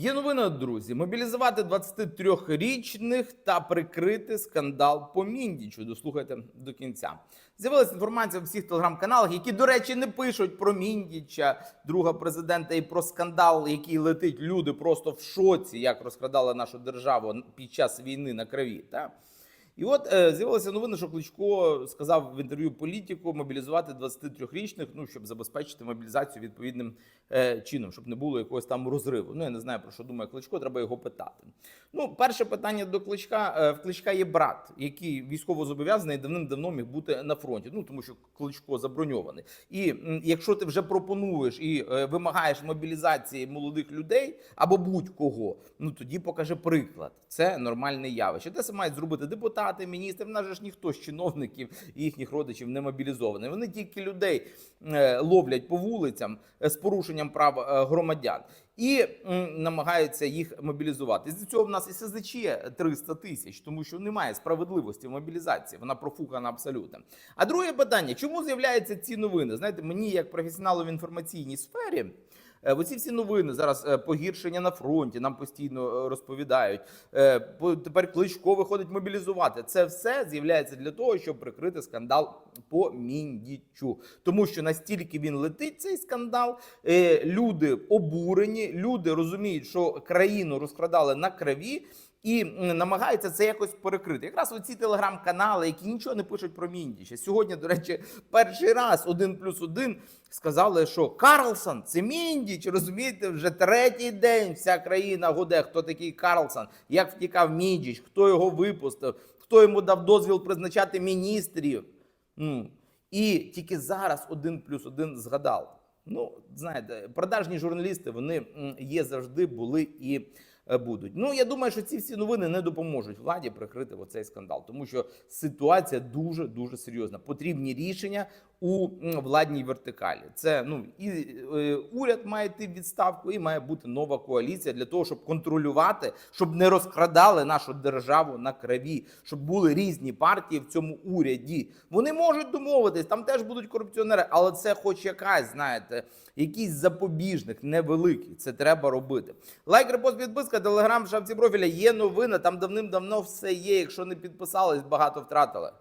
Є новина, друзі. Мобілізувати 23-річних та прикрити скандал по Міндічу. Дослухайте до кінця. З'явилася інформація в всіх телеграм-каналах, які, до речі, не пишуть про Міндіча, друга президента, і про скандал, який летить. Люди просто в шоці, як розкрадали нашу державу під час війни на крові. Та? І от е, з'явилася новина, що Кличко сказав в інтерв'ю політику мобілізувати 23-річних, ну щоб забезпечити мобілізацію відповідним е, чином, щоб не було якогось там розриву. Ну я не знаю про що думає Кличко, треба його питати. Ну, перше питання до Кличка. Е, в Кличка є брат, який військово зобов'язаний давним-давно міг бути на фронті. Ну тому що Кличко заброньований. І якщо ти вже пропонуєш і е, вимагаєш мобілізації молодих людей або будь-кого, ну тоді покажи приклад. Це нормальне явище. Те саме мають зробити депутати, міністри. В нас же ж ніхто з чиновників і їхніх родичів не мобілізований. Вони тільки людей е, ловлять по вулицям е, з порушенням прав е, громадян. І намагаються їх мобілізувати. З цього в нас і СЗЧ 300 тисяч, тому що немає справедливості в мобілізації. Вона профукана абсолютно. А друге питання: чому з'являються ці новини? Знаєте, мені як професіоналу в інформаційній сфері. Е, Оці всі новини зараз е, погіршення на фронті нам постійно е, розповідають. Тепер кличко виходить мобілізувати. Це все з'являється для того, щоб прикрити скандал по Міндічу. Тому що настільки він летить, цей скандал. Люди обурені, люди розуміють, що країну розкрадали на крові. І намагаються це якось перекрити. Якраз оці телеграм-канали, які нічого не пишуть про Міндіча. Сьогодні, до речі, перший раз один плюс один сказали, що Карлсон це Міндіч. Розумієте, вже третій день вся країна гуде, хто такий Карлсон, як втікав Міндіч, хто його випустив, хто йому дав дозвіл призначати міністрів. Ну, і тільки зараз один плюс один згадав. Ну, знаєте, продажні журналісти вони є завжди, були і будуть. Ну, я думаю, що ці всі новини не допоможуть владі прикрити оцей скандал, тому що ситуація дуже дуже серйозна. Потрібні рішення у владній вертикалі. Це ну і е, уряд має йти в відставку, і має бути нова коаліція для того, щоб контролювати, щоб не розкрадали нашу державу на крові, щоб були різні партії в цьому уряді. Вони можуть домовитись, там теж будуть корупціонери, але це хоч якась, знаєте, якийсь запобіжник невеликий. Це треба робити. Лайк, репост, підписка, телеграм, шапці профіля. Є новина. Там давним-давно все є. Якщо не підписались, багато втратили.